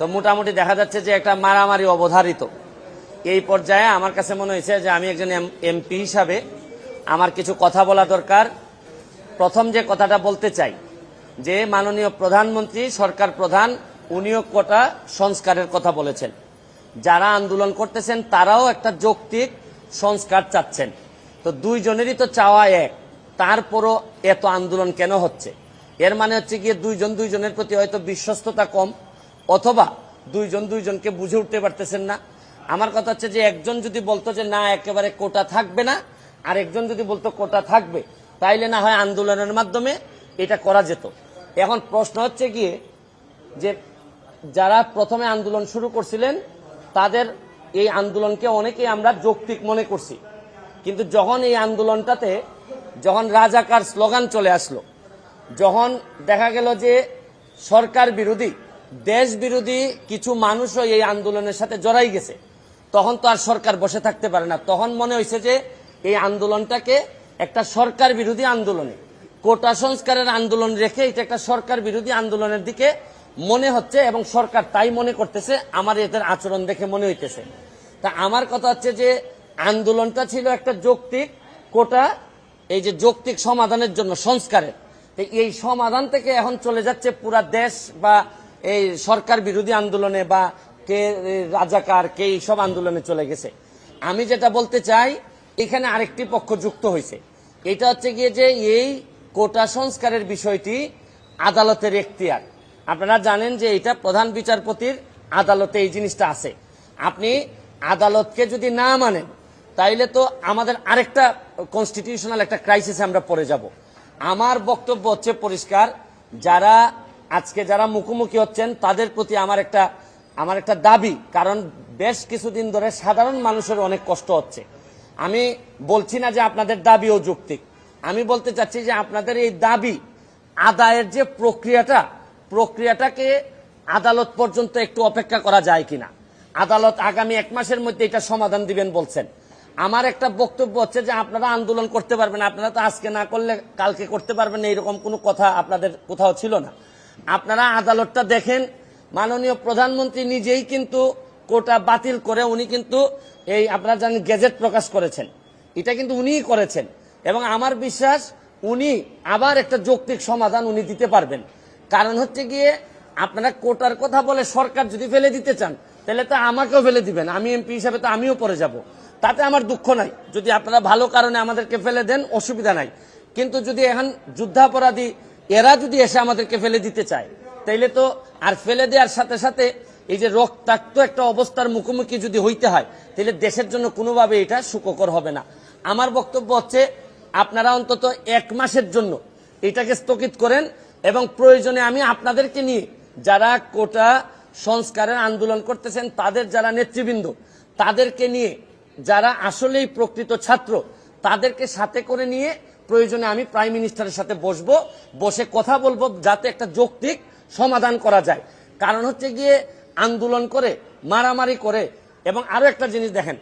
তো মোটামুটি দেখা যাচ্ছে যে একটা মারামারি অবধারিত। এই পর্যায়ে আমার কাছে মনে হয়েছে যে আমি একজন এমপি হিসাবে আমার কিছু কথা বলা দরকার। প্রথম যে কথাটা বলতে চাই, যে মাননীয় প্রধানমন্ত্রী, সরকার প্রধান, উনিও কোটা সংস্কারের কথা বলেছেন। যারা আন্দোলন করতেছেন, তারাও একটা যৌক্তিক সংস্কার চাচ্ছেন। তো দুইজনেরই তো চাওয়া এক, তারপরও এত আন্দোলন কেন হচ্ছে? এর মানে হচ্ছে গিয়ে দুইজন দুইজনের প্রতি হয়তো বিশ্বস্ততা কম অথবা দুইজন দুইজনকে বুঝে উঠতে পারতেছেন না। আমার কথা হচ্ছে যে একজন যদি বলতো যে না, একেবারে কোটা থাকবে না আর একজন যদি বলতো কোটা থাকবে, তাইলে না হয় আন্দোলনের মাধ্যমে এটা করা যেত। এখন প্রশ্ন হচ্ছে গিয়ে যে যারা প্রথমে আন্দোলন শুরু করছিলেন, তাদের এই আন্দোলনকে অনেকেই আমরা যৌক্তিক মনে করছি। কিন্তু যখন এই আন্দোলনটাতে, যখন রাজাকার স্লোগান চলে আসলো, যখন দেখা গেল যে সরকার বিরোধী দেশ বিরোধী কিছু মানুষও এই আন্দোলনের সাথে জড়াই গেছে। তখন তো আর সরকার বসে থাকতে পারে না। তখন মনে হয়েছে যে এই আন্দোলনটাকে একটা সরকার বিরোধী আন্দোলনে, কোটা সংস্কারের আন্দোলন রেখে এটা একটা সরকার বিরোধী আন্দোলনের দিকে মনে হচ্ছে এবং সরকার তাই মনে করতেছে, আমার এদের আচরণ দেখে মনে হইতেছে। তা আমার কথা হচ্ছে যে আন্দোলনটা ছিল একটা যৌক্তিক কোটা, এই যে যৌক্তিক সমাধানের জন্য সংস্কারের। এই সমাধান থেকে এখন চলে যাচ্ছে পুরা দেশ বা এই সরকার বিরোধী আন্দোলনে বা কে রাজাকার, কে সব আন্দোলনে চলে গেছে। আমি যেটা বলতে চাই, এখানে আরেকটি পক্ষ যুক্ত হয়েছে। এটা হচ্ছে গিয়ে যে এই কোটা সংস্কারের বিষয়টি আদালতের এখতিয়ার। আপনারা জানেন যে এটা প্রধান বিচারপতির আদালতে এই জিনিসটা আছে। আপনি আদালতকে যদি না মানেন, তাইলে তো আমাদের আরেকটা কনস্টিটিউশনাল একটা ক্রাইসিসে আমরা পড়ে যাব। আমার বক্তব্য হচ্ছে পরিষ্কার, যারা আজকে যারা মুখোমুখি হচ্ছেন, তাদের প্রতি আমার একটা আমার একটা দাবি। কারণ বেশ কিছুদিন ধরে সাধারণ মানুষের অনেক কষ্ট হচ্ছে। আমি বলছি না যে আপনাদের দাবিও যৌক্তিক আমি বলতে চাচ্ছি যে আপনাদের এই দাবি, আদায়ের যে প্রক্রিয়াটা, প্রক্রিয়াটাকে আদালত পর্যন্ত একটু অপেক্ষা করা যায় কিনা। আদালত আগামী এক মাসের মধ্যে এটা সমাধান দিবেন বলছেন। আমার একটা বক্তব্য হচ্ছে যে আপনারা আন্দোলন করতে পারবেন, আপনারা তো আজকে না করলে কালকে করতে পারবেন না, এরকম কোনো কথা আপনাদের কোথাও ছিল না। আপনারা আদালতটা দেখেন। মাননীয় প্রধানমন্ত্রী নিজেই কিন্তু কোটা বাতিল করে উনি কিন্তু এই আপনারা জানেন গেজেট প্রকাশ করেছেন। এটা কিন্তু উনিই করেছেন। এবং আমার বিশ্বাস উনি আবার একটা যৌক্তিক সমাধান উনি দিতে পারবেন। কারণ হচ্ছে গিয়ে আপনারা কোটার কথা বলে সরকার যদি ফেলে দিতে চান, তাহলে তো আমাকেও ফেলে দিবেন। আমি এমপি হিসাবে তো আমিও পরে যাব। তাতে আমার দুঃখ নাই। যদি আপনারা ভালো কারণে আমাদেরকে ফেলে দেন, অসুবিধা নাই। কিন্তু যদি এখন যুদ্ধাপরাধী এরা যদি এসে আমাদেরকে ফেলে দিতে চায়, তাইলে তো আর ফেলে দেওয়ার সাথে সাথে এই যে রক্তাক্ত একটা অবস্থার মুখোমুখি যদি হইতে হয় তাহলে দেশের জন্য কোনোভাবে এটা সুখকর হবে না। আমার বক্তব্য হচ্ছে, আপনারা অন্তত এক মাসের জন্য এটাকে স্থগিত করেন এবং প্রয়োজনে আমি আপনাদেরকে নিয়ে যারা কোটা সংস্কারের আন্দোলন করতেছেন, তাদের যারা নেতৃবৃন্দ, তাদেরকে নিয়ে যারা আসলেই প্রকৃত ছাত্র, তাদেরকে সাথে করে নিয়ে প্রয়োজনে আমি প্রাইম মিনিস্টারের সাথে বসবো, বসে কথা বলব যাতে একটা যৌক্তিক সমাধান করা যায়। কারণ হচ্ছে গিয়ে আন্দোলন করে, মারামারি করে, এবং আরও একটা জিনিস দেখেন,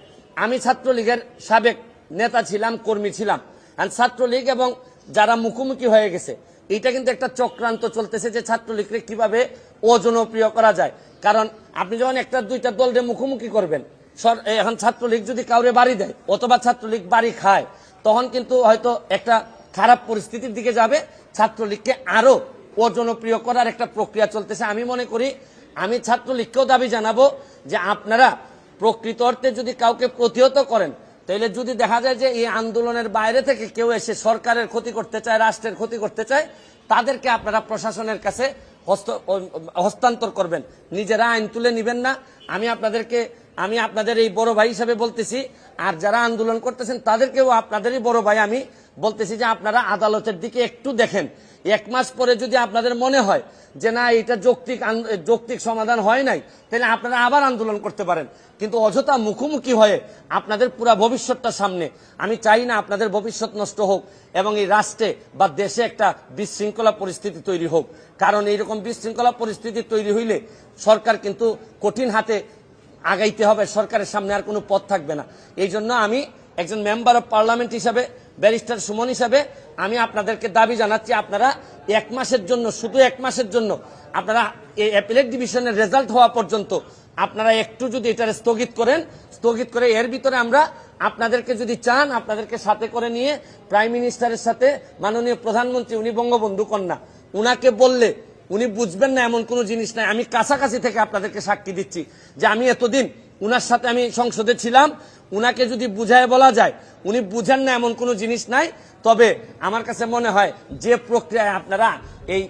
আমি ছাত্রলীগের সাবেক নেতা ছিলাম, কর্মী ছিলাম। আর ছাত্রলীগ এবং যারা মুখোমুখি হয়ে গেছে, এটা কিন্তু একটা চক্রান্ত চলতেছে যে ছাত্রলীগকে কীভাবে অজনপ্রিয় করা যায়। কারণ আপনি যখন একটা দুইটা দলরে মুখোমুখি করবেন এখন ছাত্রলীগ যদি কাউরে বাড়ি দেয়, অথবা ছাত্রলীগ বাড়ি খায় তখন কিন্তু হয়তো একটা খারাপ পরিস্থিতির দিকে যাবে। ছাত্রলীগকে আরও অজনপ্রিয় করার একটা প্রক্রিয়া চলতেছে। আমি মনে করি, আমি ছাত্রলীগকেও দাবি জানাব যে আপনারা প্রকৃত অর্থে যদি কাউকে প্রতিহত করেন তাহলে যদি দেখা যায় যে এই আন্দোলনের বাইরে থেকে কেউ এসে সরকারের ক্ষতি করতে চায়, রাষ্ট্রের ক্ষতি করতে চায়, তাদেরকে আপনারা প্রশাসনের কাছে হস্ত হস্তান্তর করবেন। নিজেরা আইন তুলে নিবেন না। আমি আপনাদেরকে আমি আপনাদের এই বড় ভাই হিসাবে বলতেছি, আর যারা আন্দোলন করতেছেন তাদেরকেও আপনাদেরই বড় ভাই আমি বলতেছি যে আপনারা আদালতের দিকে একটু দেখেন। এক মাস পরে যদি আপনাদের মনে হয় যে না, এটা যৌক্তিক যৌক্তিক সমাধান হয় নাই, তাহলে আপনারা আবার আন্দোলন করতে পারেন। কিন্তু অযথা মুখোমুখি হয়ে আপনাদের পুরা ভবিষ্যৎটা সামনে। আমি চাই না আপনাদের ভবিষ্যৎ নষ্ট হোক এবং এই রাষ্ট্রে বা দেশে একটা বিশৃঙ্খলা পরিস্থিতি তৈরি হোক। কারণ এইরকম বিশৃঙ্খলা পরিস্থিতি তৈরি হইলে সরকার কিন্তু কঠিন হাতে আগাইতে হবে, সরকারের সামনে আর কোনো পথ থাকবে না। এই জন্য আমি একজন মেম্বার অফ পার্লামেন্ট হিসাবে, ব্যারিস্টার সুমন হিসাবে, আমি আপনাদেরকে দাবি জানাচ্ছি, আপনারা এক মাসের জন্য, শুধু এক মাসের জন্য, আপনারা এই অ্যাপিলেট ডিভিশনের রেজাল্ট হওয়া পর্যন্ত আপনারা একটু যদি এটা স্থগিত করেন, স্থগিত করে এর ভিতরে আমরা আপনাদেরকে যদি চান, আপনাদেরকে সাথে করে নিয়ে প্রাইম মিনিস্টারের সাথে মাননীয় প্রধানমন্ত্রী, উনি বঙ্গবন্ধু কন্যা, উনাকে বললে উনি বুঝবেন না এমন কোনো জিনিস নাই। আমি কাছাকাছি থেকে আপনাদেরকে সাক্ষী দিচ্ছি যে আমি এতদিন উনার সাথে আমি সংসদে ছিলাম, উনাকে যদি বুঝায় বলা যায়, উনি বুঝেন না এমন কোনো জিনিস নাই। তবে আমার কাছে মনে হয় যে প্রক্রিয়ায় আপনারা এই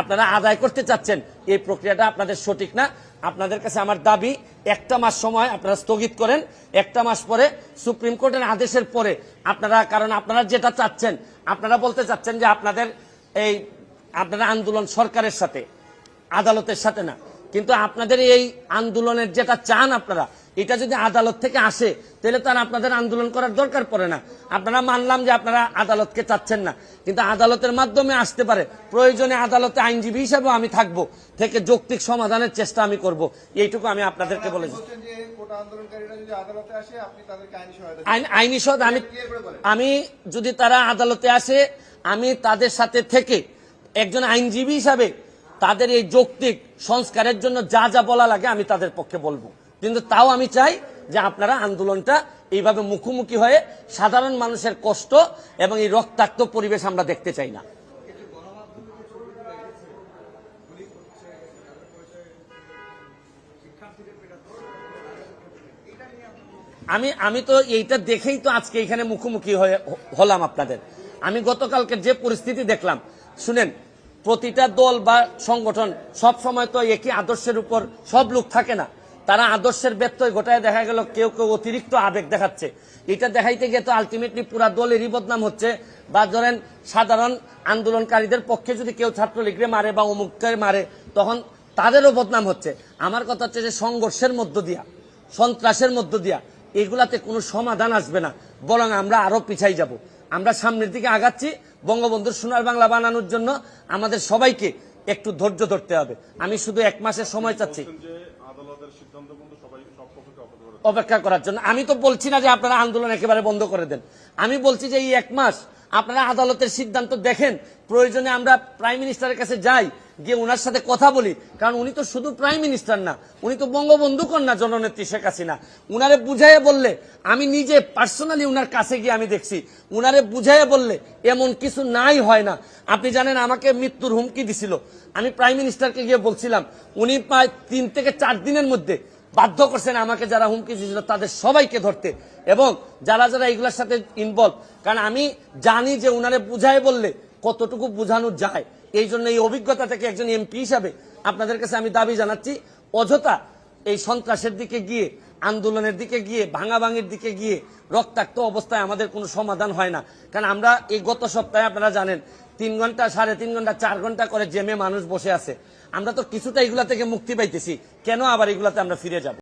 আপনারা আদায় করতে চাচ্ছেন, এই প্রক্রিয়াটা আপনাদের সঠিক না। আপনাদের কাছে আমার দাবি, একটা মাস সময় আপনারা স্থগিত করেন, একটা মাস পরে সুপ্রিম কোর্টের আদেশের পরে আপনারা, কারণ আপনারা যেটা চাচ্ছেন, আপনারা বলতে চাচ্ছেন যে আপনাদের এই আপনারা আন্দোলন সরকারের সাথে আদালতের সাথে না। কিন্তু আপনাদের এই আন্দোলনের যেটা চান আপনারা এটা যদি আদালত থেকে আসে তাহলে তার আপনাদের আন্দোলন করার দরকার পড়ে না। আপনারা মানলাম যে আপনারা আদালতকে চাচ্ছেন না কিন্তু আদালতের মাধ্যমে আসতে পারে। প্রয়োজনে আদালতে আইনজীবী হিসেবে আমি থাকব থেকে যৌক্তিক সমাধানের চেষ্টা আমি করব। এইটুকু আমি আপনাদেরকে বলেছি আইনি সহায়তা সদ আমি। আমি যদি তারা আদালতে আসে আমি তাদের সাথে থেকে একজন আইনজীবী হিসাবে তাদের এই যৌক্তিক সংস্কারের জন্য যা যা বলা লাগে আমি তাদের পক্ষে বলব। কিন্তু তাও আমি চাই যে আপনারা আন্দোলনটা এইভাবে মুখোমুখি হয়ে সাধারণ মানুষের কষ্ট এবং এই রক্তাক্ত পরিবেশ আমরা দেখতে চাই না। আমি আমি তো এইটা দেখেই তো আজকে এখানে মুখোমুখি হয়ে হলাম আপনাদের। আমি গতকালকে যে পরিস্থিতি দেখলাম শুনেন, প্রতিটা দল বা সংগঠন সব সময় তো একই আদর্শের উপর সব লোক থাকে না। তারা আদর্শের ব্যত্যয় ঘটায় দেখা গেল কেউ কেউ অতিরিক্ত আবেগ দেখাচ্ছে। এটা দেখাইতে গিয়ে তো আলটিমেটলি পুরা দলেরই বদনাম হচ্ছে। বা ধরেন, সাধারণ আন্দোলনকারীদের পক্ষে যদি কেউ ছাত্রলীগরে মারে বা অমুককে মারে, তখন তাদেরও বদনাম হচ্ছে। আমার কথা হচ্ছে যে সংঘর্ষের মধ্য দিয়া, সন্ত্রাসের মধ্য দিয়া, এগুলাতে কোনো সমাধান আসবে না। বরং আমরা আরও পিছাই যাব। আমরা সামনের দিকে আগাচ্ছি। বঙ্গবন্ধুর সোনার বাংলা বানানোর জন্য আমাদের সবাইকে একটু ধৈর্য ধরতে হবে। আমি শুধু এক মাসের সময় চাচ্ছি। অপেক্ষা করার জন্য। আমি তো বলছি না যে আপনারা আন্দোলন একেবারে বন্ধ করে দেন। আমি বলছি যে এই এক মাস আপনারা আদালতের সিদ্ধান্ত দেখেন। প্রয়োজনে আমরা প্রাইম মিনিস্টারের কাছে যাই। গিয়ে ওনার সাথে কথা বলি। কারণ উনি তো শুধু প্রাইম মিনিস্টার না, উনি তো বঙ্গবন্ধু কন্যা জননেত্রী শেখ হাসিনা। উনারে বুঝাইয়ে বললে, আমি নিজে পার্সোনালি উনার কাছে গিয়ে আমি দেখছি। উনারে বুঝাইয়ে বললে, এমন কিছু নাই হয় না। আপনি জানেন আমাকে মৃত্যুর হুমকি দিছিল। আমি প্রাইম মিনিস্টারকে গিয়ে বলছিলাম, উনি প্রায় তিন থেকে চার দিনের মধ্যে বাধ্য করছেন আমাকে যারা হুমকি দিয়েছিল তাদের সবাইকে ধরতে। এবং যারা যারা এগুলোর সাথে ইনভলভ কারণ আমি জানি যে উনারে বুঝায় বললে কতটুকু বোঝানো যায়। এই জন্য এই অভিজ্ঞতা থেকে একজন এমপি হিসাবে আপনাদের কাছে আমি দাবি জানাচ্ছি, অযথা এই সন্ত্রাসের দিকে গিয়ে, আন্দোলনের দিকে গিয়ে, ভাঙাভাঙির দিকে গিয়ে রক্তাক্ত অবস্থায় আমাদের কোনো সমাধান হয় না। কারণ আমরা এই গত সপ্তাহে আপনারা জানেন, তিন ঘণ্টা, সাড়ে তিন ঘণ্টা, চার ঘণ্টা করে জেমে মানুষ বসে আছে। আমরা তো কিছুটা এগুলা থেকে মুক্তি পাইতেছি, কেন আবার এগুলাতে আমরা ফিরে যাব?